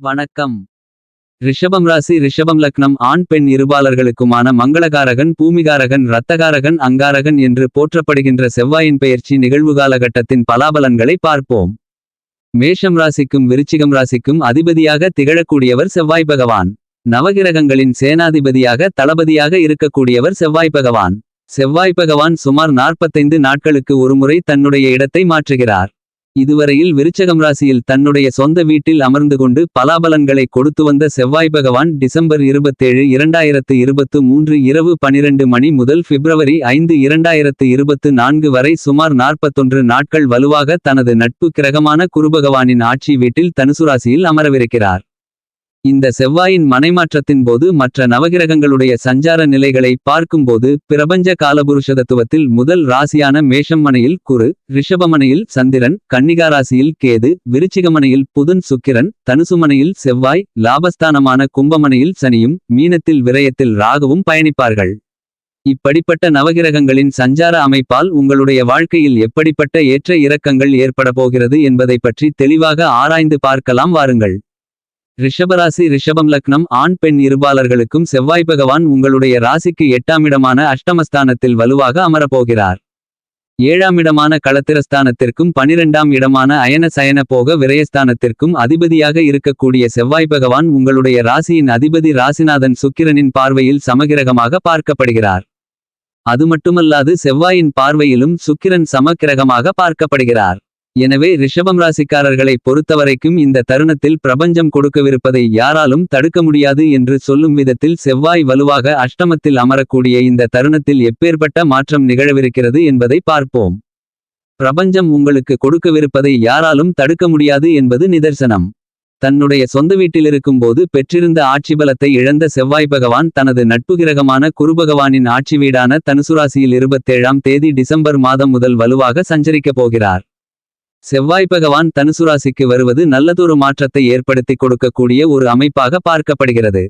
வணக்கம். ரிஷபம் ராசி ரிஷபம் லக்னம் ஆண் பெண் இருபாலர்களுக்குமான மங்களகாரகன் பூமிகாரகன் இரத்தகாரகன் அங்காரகன் என்று போற்றப்படுகின்ற செவ்வாயின் பெயர்ச்சி நிகழ்வுகாலகட்டத்தின் பலாபலன்களை பார்ப்போம். மேஷம் ராசிக்கும் விருச்சிகம் ராசிக்கும் அதிபதியாக திகழக்கூடியவர் செவ்வாய் பகவான். நவகிரகங்களின் சேனாதிபதியாக தளபதியாக இருக்கக்கூடியவர் செவ்வாய் பகவான். செவ்வாய் பகவான் சுமார் 45 நாட்களுக்கு ஒருமுறை தன்னுடைய இடத்தை மாற்றுகிறார். இதுவரையில் விருச்சகம் ராசியில் தன்னுடைய சொந்த வீட்டில் அமர்ந்து கொண்டு பலாபலன்களை கொடுத்து வந்த செவ்வாய் பகவான் டிசம்பர் 27 இரண்டாயிரத்து இருபத்து மூன்று இரவு 12 மணி முதல் பிப்ரவரி ஐந்து இரண்டாயிரத்து இருபத்து நான்கு வரை சுமார் 41 நாட்கள் வலுவாக தனது நட்பு கிரகமான குருபகவானின் ஆட்சி வீட்டில் தனுசு ராசியில் அமரவிருக்கிறார். இந்த செவ்வாயின் மனைமாற்றத்தின் போது மற்ற நவகிரகங்களுடைய சஞ்சார நிலைகளை பார்க்கும்போது பிரபஞ்ச காலபுருஷதத்துவத்தில் முதல் ராசியான மேஷம்மனையில் குரு ரிஷபமனையில் சந்திரன் கன்னிகா ராசியில் கேது விருச்சிகமனையில் புதன் சுக்கிரன் தனுசுமனையில் செவ்வாய் லாபஸ்தானமான கும்பமனையில் சனியும் மீனத்தில் விரயத்தில் ராகவும் பயணிப்பார்கள். இப்படிப்பட்ட நவகிரகங்களின் சஞ்சார அமைப்பால் உங்களுடைய வாழ்க்கையில் எப்படிப்பட்ட ஏற்ற இறக்கங்கள் ஏற்பட போகிறது என்பதை பற்றி தெளிவாக ஆராய்ந்து பார்க்கலாம் வாருங்கள். ரிஷபராசி ரிஷபம் லக்னம் ஆண் பெண் இருபாலர்களுக்கும் செவ்வாய் பகவான் உங்களுடைய ராசிக்கு எட்டாமிடமான அஷ்டமஸ்தானத்தில் வலுவாக அமரப்போகிறார். ஏழாமிடமான களத்திரஸ்தானத்திற்கும் பனிரெண்டாம் இடமான அயன சயன போக விரயஸ்தானத்திற்கும் அதிபதியாக இருக்கக்கூடிய செவ்வாய் பகவான் உங்களுடைய ராசியின் அதிபதி ராசிநாதன் சுக்கிரனின் பார்வையில் சமகிரகமாக பார்க்கப்படுகிறார். அது மட்டுமல்லாது செவ்வாயின் பார்வையிலும் சுக்கிரன் சமக்கிரகமாக பார்க்கப்படுகிறார். எனவே ரிஷபம் ராசிக்காரர்களை பொறுத்தவரைக்கும் இந்த தருணத்தில் பிரபஞ்சம் கொடுக்கவிருப்பதை யாராலும் தடுக்க முடியாது என்று சொல்லும் விதத்தில் செவ்வாய் வலுவாக அஷ்டமத்தில் அமரக்கூடிய இந்த தருணத்தில் எப்பேற்பட்ட மாற்றம் நிகழவிருக்கிறது என்பதை பார்ப்போம். பிரபஞ்சம் உங்களுக்கு கொடுக்கவிருப்பதை யாராலும் தடுக்க முடியாது என்பது நிதர்சனம். தன்னுடைய சொந்த வீட்டிலிருக்கும்போது பெற்றிருந்த ஆட்சி பலத்தை இழந்த செவ்வாய் பகவான் தனது நட்பு கிரகமான குருபகவானின் ஆட்சி வீடான தனுசுராசியில் இருபத்தேழாம் தேதி டிசம்பர் மாதம் முதல் வலுவாக சஞ்சரிக்கப் போகிறார். செவ்வாய் பகவான் தனுசுராசிக்கு வருவது நல்லதொரு மாற்றத்தை ஏற்படுத்தி கொடுக்கக்கூடிய ஒரு அமைப்பாக பார்க்கப்படுகிறது.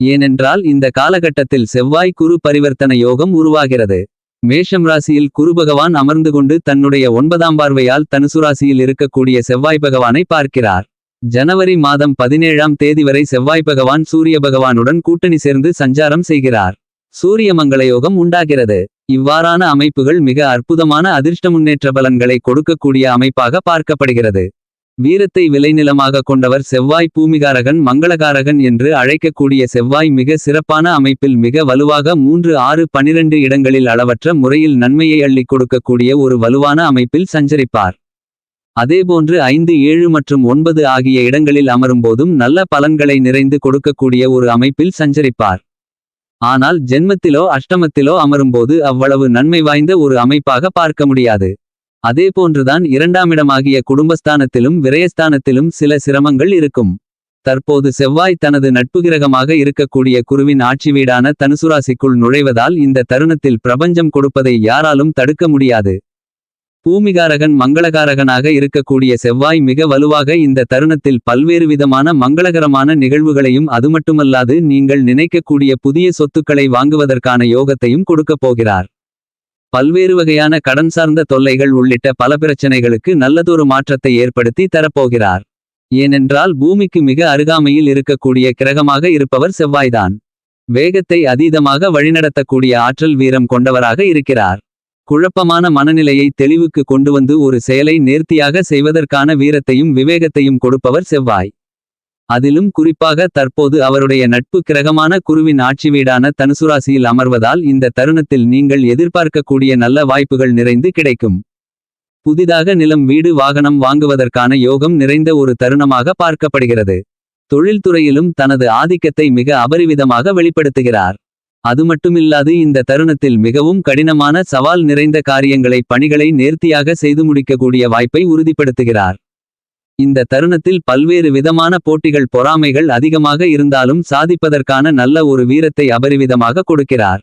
ஏனென்றால் இந்த காலகட்டத்தில் செவ்வாய் குரு பரிவர்த்தன யோகம் உருவாகிறது. மேஷம் ராசியில் குரு பகவான் அமர்ந்து கொண்டு தன்னுடைய ஒன்பதாம் பார்வையால் தனுசுராசியில் இருக்கக்கூடிய செவ்வாய் பகவானை பார்க்கிறார். ஜனவரி மாதம் பதினேழாம் தேதி வரை செவ்வாய் பகவான் சூரிய பகவானுடன் கூட்டணி சேர்ந்து சஞ்சாரம் செய்கிறார். சூரிய மங்கள யோகம் உண்டாகிறது. இவ்வாறான அமைப்புகள் மிக அற்புதமான அதிர்ஷ்ட முன்னேற்ற பலன்களை கொடுக்கக்கூடிய அமைப்பாக பார்க்கப்படுகிறது. வீரத்தை விளைநிலமாக கொண்டவர் செவ்வாய் பூமிகாரகன் மங்களகாரகன் என்று அழைக்கக்கூடிய செவ்வாய் மிக சிறப்பான அமைப்பில் மிக வலுவாக மூன்று ஆறு பனிரெண்டு இடங்களில் அளவற்ற முறையில் நன்மையை அள்ளிக் கொடுக்கக்கூடிய ஒரு வலுவான அமைப்பில் சஞ்சரிப்பார். அதேபோன்று ஐந்து ஏழு மற்றும் ஒன்பது ஆகிய இடங்களில் அமரும்போதும் நல்ல பலன்களை நிறைந்து கொடுக்கக்கூடிய ஒரு அமைப்பில் சஞ்சரிப்பார். ஆனால் ஜென்மத்திலோ அஷ்டமத்திலோ அமரும்போது அவ்வளவு நன்மை வாய்ந்த ஒரு அமைப்பாக பார்க்க முடியாது. அதேபோன்றுதான் இரண்டாமிடமாகிய குடும்பஸ்தானத்திலும் விரயஸ்தானத்திலும் சில சிரமங்கள் இருக்கும். தற்போது செவ்வாய் தனது நட்பு கிரகமாக இருக்கக்கூடிய குருவின் ஆட்சி வீடான தனுசுராசிக்குள் நுழைவதால் இந்த தருணத்தில் பிரபஞ்சம் கொடுப்பதை யாராலும் தடுக்க முடியாது. பூமிகாரகன் மங்களகாரகனாக இருக்கக்கூடிய செவ்வாய் மிக வலுவாக இந்த தருணத்தில் பல்வேறு விதமான மங்களகரமான நிகழ்வுகளையும் அதுமட்டுமல்லாது நீங்கள் நினைக்கக்கூடிய புதிய சொத்துக்களை வாங்குவதற்கான யோகத்தையும் கொடுக்கப் போகிறார். பல்வேறு வகையான கடன் சார்ந்த தொல்லைகள் உள்ளிட்ட பல பிரச்சனைகளுக்கு நல்லதொரு மாற்றத்தை ஏற்படுத்தி தரப்போகிறார். ஏனென்றால் பூமிக்கு மிக அருகாமையில் இருக்கக்கூடிய கிரகமாக இருப்பவர் செவ்வாய்தான். வேகத்தை அதீதமாக வழிநடத்தக்கூடிய ஆற்றல் வீரம் கொண்டவராக இருக்கிறார். குழப்பமான மனநிலையை தெளிவுக்கு கொண்டு வந்து ஒரு செயலை நேர்த்தியாக செய்வதற்கான வீரத்தையும் விவேகத்தையும் கொடுப்பவர் செவ்வாய். அதிலும் குறிப்பாக தற்போது அவருடைய நட்பு கிரகமான குருவின் ஆட்சி வீடான தனுசுராசியில் அமர்வதால் இந்த தருணத்தில் நீங்கள் எதிர்பார்க்கக்கூடிய நல்ல வாய்ப்புகள் நிறைந்து கிடைக்கும். புதிதாக நிலம் வீடு வாகனம் வாங்குவதற்கான யோகம் நிறைந்த ஒரு தருணமாக பார்க்கப்படுகிறது. தொழில்துறையிலும் தனது ஆதிக்கத்தை மிக அபரிவிதமாக வெளிப்படுத்துகிறார். அது மட்டுமில்லாது இந்த தருணத்தில் மிகவும் கடினமான சவால் நிறைந்த காரியங்களை பணிகளை நேர்த்தியாக செய்து முடிக்கக்கூடிய வாய்ப்பை உறுதிப்படுத்துகிறார். இந்த தருணத்தில் பல்வேறு விதமான போட்டிகள் பொறாமைகள் அதிகமாக இருந்தாலும் சாதிப்பதற்கான நல்ல ஒரு வீரத்தை அபரிவிதமாக கொடுக்கிறார்.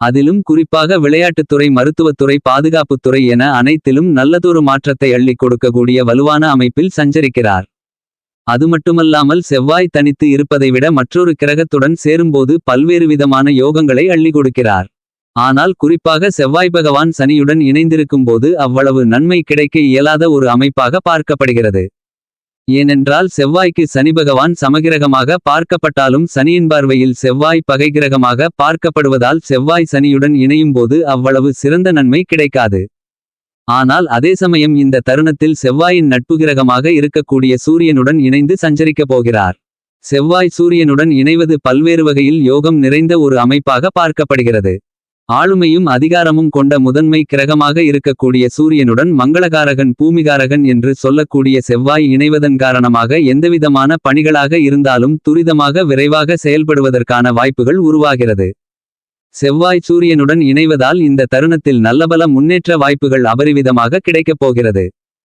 அதிலும் குறிப்பாக விளையாட்டுத்துறை மருத்துவத்துறை பாதுகாப்புத்துறை என அனைத்திலும் நல்லதொரு மாற்றத்தை அள்ளிக் கொடுக்கக்கூடிய வலுவான அமைப்பில் சஞ்சரிக்கிறார். அது மட்டுமல்லாமல் செவ்வாய் தனித்து இருப்பதை விட மற்றொரு கிரகத்துடன் சேரும்போது பல்வேறு விதமான யோகங்களை அள்ளி கொடுக்கிறார். ஆனால் குறிப்பாக செவ்வாய் பகவான் சனியுடன் இணைந்திருக்கும்போது அவ்வளவு நன்மை கிடைக்க இயலாத ஒரு அமைப்பாக பார்க்கப்படுகிறது. ஏனென்றால் செவ்வாய்க்கு சனி பகவான் சமகிரகமாக பார்க்கப்பட்டாலும் சனியின் பார்வையில் செவ்வாய் பகைகிரகமாக பார்க்கப்படுவதால் செவ்வாய் சனியுடன் இணையும்போது அவ்வளவு சிறந்த நன்மை கிடைக்காது. ஆனால் அதே சமயம் இந்த தருணத்தில் செவ்வாயின் நட்பு கிரகமாக இருக்கக்கூடிய சூரியனுடன் இணைந்து சஞ்சரிக்கப் போகிறார். செவ்வாய் சூரியனுடன் இணைவது பல்வேறு வகையில் யோகம் நிறைந்த ஒரு அமைப்பாக பார்க்கப்படுகிறது. ஆளுமையும் அதிகாரமும் கொண்ட முதன்மை கிரகமாக இருக்கக்கூடிய சூரியனுடன் மங்களகாரகன் பூமிகாரகன் என்று சொல்லக்கூடிய செவ்வாய் இணைவதன் காரணமாக எந்தவிதமான பணிகளாக இருந்தாலும் துரிதமாக விரைவாக செயல்படுவதற்கான வாய்ப்புகள் உருவாகிறது. செவ்வாய் சூரியனுடன் இணைவதால் இந்த தருணத்தில் நல்லபல முன்னேற்ற வாய்ப்புகள் அபரிவிதமாக கிடைக்கப் போகிறது.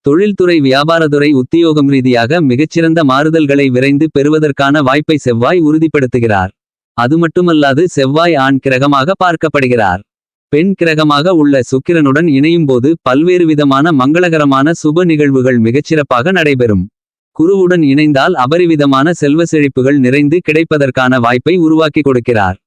தொழில்துறை வியாபாரத்துறை உத்தியோகம் ரீதியாக மிகச்சிறந்த மாறுதல்களை விரைந்து பெறுவதற்கான வாய்ப்பை செவ்வாய் உறுதிப்படுத்துகிறார். அது மட்டுமல்லாது செவ்வாய் ஆண் கிரகமாக பார்க்கப்படுகிறார். பெண் கிரகமாக உள்ள சுக்கிரனுடன் இணையும்போது பல்வேறு விதமான மங்களகரமான சுப நிகழ்வுகள் மிகச்சிறப்பாக நடைபெறும். குருவுடன் இணைந்தால் அபரிவிதமான செல்வ செழிப்புகள் நிறைந்து கிடைப்பதற்கான வாய்ப்பை உருவாக்கி கொடுக்கிறார்.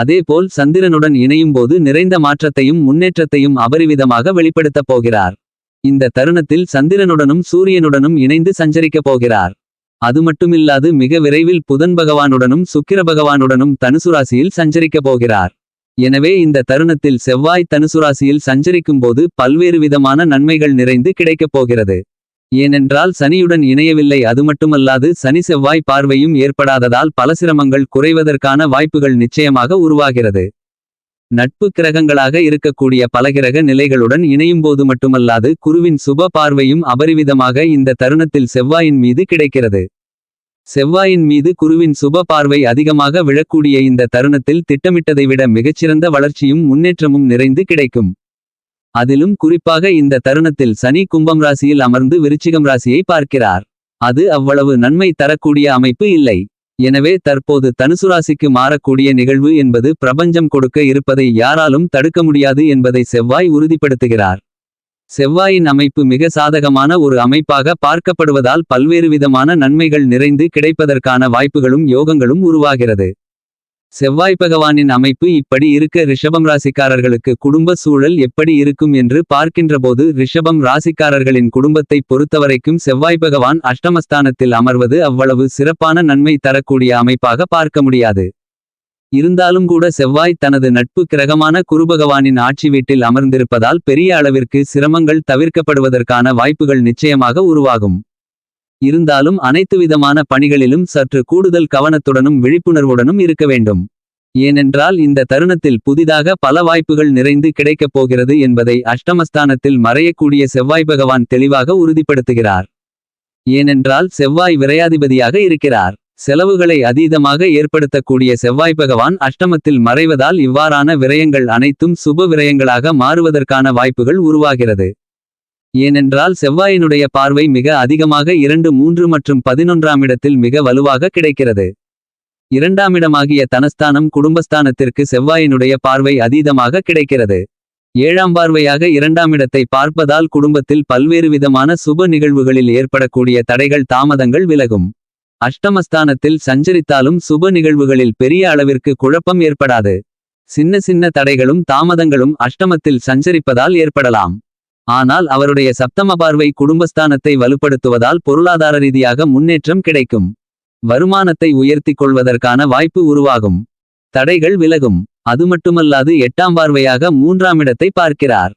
அதேபோல் சந்திரனுடன் இணையும்போது நிறைந்த மாற்றத்தையும் முன்னேற்றத்தையும் அபரிவிதமாக வெளிப்படுத்தப் போகிறார். இந்த தருணத்தில் சந்திரனுடனும் சூரியனுடனும் இணைந்து சஞ்சரிக்கப் போகிறார். அது மட்டுமில்லாது மிக விரைவில் புதன் பகவானுடனும் சுக்கிர பகவானுடனும் தனுசுராசியில் சஞ்சரிக்கப் போகிறார். எனவே இந்த தருணத்தில் செவ்வாய் தனுசுராசியில் சஞ்சரிக்கும் சஞ்சரிக்கும்போது பல்வேறு விதமான நன்மைகள் நிறைந்து கிடைக்கப் போகிறது. ஏனென்றால் சனியுடன் இணையவில்லை. அது மட்டுமல்லாது சனி செவ்வாய் பார்வையும் ஏற்படாததால் பல சிரமங்கள் குறைவதற்கான வாய்ப்புகள் நிச்சயமாக உருவாகிறது. நட்பு கிரகங்களாக இருக்கக்கூடிய பலகிரக நிலைகளுடன் இணையும்போது மட்டுமல்லாது குருவின் சுப பார்வையும் அபரிவிதமாக இந்த தருணத்தில் செவ்வாயின் மீது கிடைக்கிறது. செவ்வாயின் மீது குருவின் சுப பார்வை அதிகமாக விழக்கூடிய இந்த தருணத்தில் திட்டமிட்டதை விட மிகச்சிறந்த வளர்ச்சியும் முன்னேற்றமும் நிறைந்து கிடைக்கும். அதிலும் குறிப்பாக இந்த தருணத்தில் சனி கும்பம் ராசியில் அமர்ந்து விருச்சிகம் ராசியை பார்க்கிறார். அது அவ்வளவு நன்மை தரக்கூடிய அமைப்பு இல்லை. எனவே தற்போது தனுசு ராசிக்கு மாறக்கூடிய நிகழ்வு என்பது பிரபஞ்சம் கொடுக்க இருப்பதை யாராலும் தடுக்க முடியாது என்பதை செவ்வாய் உறுதிப்படுத்துகிறார். செவ்வாயின் அமைப்பு மிக சாதகமான ஒரு அமைப்பாக பார்க்கப்படுவதால் பல்வேறு விதமான நன்மைகள் நிறைந்து கிடைப்பதற்கான வாய்ப்புகளும் யோகங்களும் உருவாகிறது. செவ்வாய் பகவானின் அமைப்பு இப்படி இருக்க ரிஷபம் ராசிக்காரர்களுக்கு குடும்ப சூழல் எப்படி இருக்கும் என்று பார்க்கின்றபோது ரிஷபம் ராசிக்காரர்களின் குடும்பத்தை பொறுத்தவரைக்கும் செவ்வாய் பகவான் அஷ்டமஸ்தானத்தில் அமர்வது அவ்வளவு சிறப்பான நன்மை தரக்கூடிய அமைப்பாக பார்க்க முடியாது. இருந்தாலும் கூட செவ்வாய் தனது நட்பு கிரகமான குருபகவானின் ஆட்சி வீட்டில் அமர்ந்திருப்பதால் பெரிய அளவிற்கு சிரமங்கள் தவிர்க்கப்படுவதற்கான வாய்ப்புகள் நிச்சயமாக உருவாகும். இருந்தாலும் அனைத்து விதமான பணிகளிலும் சற்று கூடுதல் கவனத்துடனும் விழிப்புணர்வுடனும் இருக்க வேண்டும். ஏனென்றால் இந்த தருணத்தில் புதிதாக பல வாய்ப்புகள் நிறைந்து கிடைக்கப் போகிறது என்பதை அஷ்டமஸ்தானத்தில் மறையக்கூடிய செவ்வாய் பகவான் தெளிவாக உறுதிப்படுத்துகிறார். ஏனென்றால் செவ்வாய் விரையாதிபதியாக இருக்கிறார். செலவுகளை அதீதமாக ஏற்படுத்தக்கூடிய செவ்வாய் பகவான் அஷ்டமத்தில் மறைவதால் இவ்வாறான விரயங்கள் அனைத்தும் சுப விரயங்களாக மாறுவதற்கான வாய்ப்புகள் உருவாகிறது. ஏனென்றால் செவ்வாயினுடைய பார்வை மிக அதிகமாக இரண்டு மூன்று மற்றும் பதினொன்றாம் இடத்தில் மிக வலுவாக கிடைக்கிறது. இரண்டாமிடமாகிய தனஸ்தானம் குடும்பஸ்தானத்திற்கு செவ்வாயினுடைய பார்வை அதீதமாக கிடைக்கிறது. ஏழாம் பார்வையாக இரண்டாமிடத்தை பார்ப்பதால் குடும்பத்தில் பல்வேறு விதமான சுப நிகழ்வுகளில் ஏற்படக்கூடிய தடைகள் தாமதங்கள் விலகும். அஷ்டமஸ்தானத்தில் சஞ்சரித்தாலும் சுப நிகழ்வுகளில் பெரிய அளவிற்கு குழப்பம் ஏற்படாது. சின்ன சின்ன தடைகளும் தாமதங்களும் அஷ்டமத்தில் சஞ்சரிப்பதால் ஏற்படலாம். ஆனால் அவருடைய சப்தம பார்வை குடும்பஸ்தானத்தை வலுப்படுத்துவதால் பொருளாதார ரீதியாக முன்னேற்றம் கிடைக்கும். வருமானத்தை உயர்த்திக் கொள்வதற்கான வாய்ப்பு உருவாகும். தடைகள் விலகும். அது மட்டுமல்லாது எட்டாம் பார்வையாக மூன்றாம் இடத்தை பார்க்கிறார்.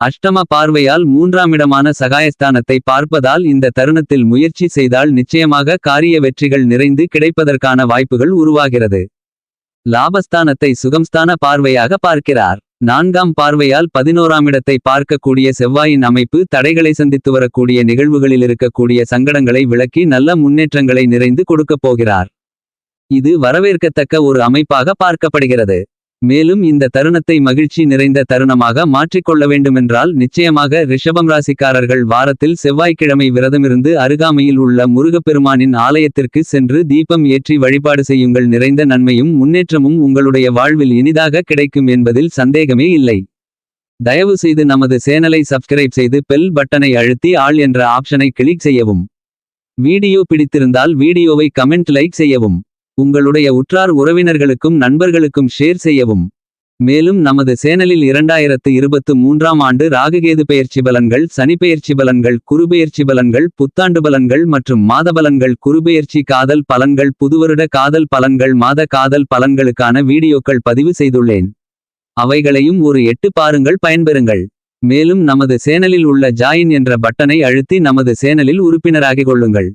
அஷ்டம பார்வையால் மூன்றாமிடமான சகாயஸ்தானத்தை பார்ப்பதால் இந்த தருணத்தில் முயற்சி செய்தால் நிச்சயமாக காரிய வெற்றிகள் நிறைந்து கிடைப்பதற்கான வாய்ப்புகள் உருவாகிறது. லாபஸ்தானத்தை சுகம்ஸ்தான பார்வையாக பார்க்கிறார். நான்காம் பார்வையால் பதினோராம் இடத்தை பார்க்கக்கூடிய செவ்வாயின் அமைப்பு தடைகளை சந்தித்து வரக்கூடிய நிகழ்வுகளில் இருக்கக்கூடிய சங்கடங்களை விளக்கி நல்ல முன்னேற்றங்களை நிறைந்து கொடுக்கப் போகிறார். இது வரவேற்கத்தக்க ஒரு அமைப்பாக பார்க்கப்படுகிறது. மேலும் இந்த தருணத்தை மகிழ்ச்சி நிறைந்த தருணமாக மாற்றிக்கொள்ள வேண்டுமென்றால் நிச்சயமாக ரிஷபம் ராசிக்காரர்கள் வாரத்தில் செவ்வாய்க்கிழமை விரதமிருந்து அருகாமையில் உள்ள முருகப்பெருமானின் ஆலயத்திற்கு சென்று தீபம் ஏற்றி வழிபாடு செய்யுங்கள். நிறைந்த நன்மையும் முன்னேற்றமும் உங்களுடைய வாழ்வில் இனிதாக கிடைக்கும் என்பதில் சந்தேகமே இல்லை. தயவு செய்து நமது சேனலை சப்ஸ்கிரைப் செய்து பெல் பட்டனை அழுத்தி ஆள் என்ற ஆப்ஷனை கிளிக் செய்யவும். வீடியோ பிடித்திருந்தால் வீடியோவை கமெண்ட் லைக் செய்யவும். உங்களுடைய உற்றார் உறவினர்களுக்கும் நண்பர்களுக்கும் ஷேர் செய்யவும். மேலும் நமது சேனலில் இரண்டாயிரத்து இருபத்து மூன்றாம் ஆண்டு ராககேது பெயர்ச்சி பலன்கள் சனிப்பெயர்ச்சி பலன்கள் குருபெயர்ச்சி பலன்கள் புத்தாண்டு பலன்கள் மற்றும் மாத பலன்கள் குருபெயர்ச்சி காதல் பலன்கள் புதுவருட காதல் பலன்கள் மாத காதல் பலன்களுக்கான வீடியோக்கள் பதிவு செய்துள்ளேன். அவைகளையும் ஒரு எட்டு பாருங்கள் பயன்பெறுங்கள். மேலும் நமது சேனலில் உள்ள ஜாயின் என்ற பட்டனை அழுத்தி நமது சேனலில் உறுப்பினராகிக் கொள்ளுங்கள்.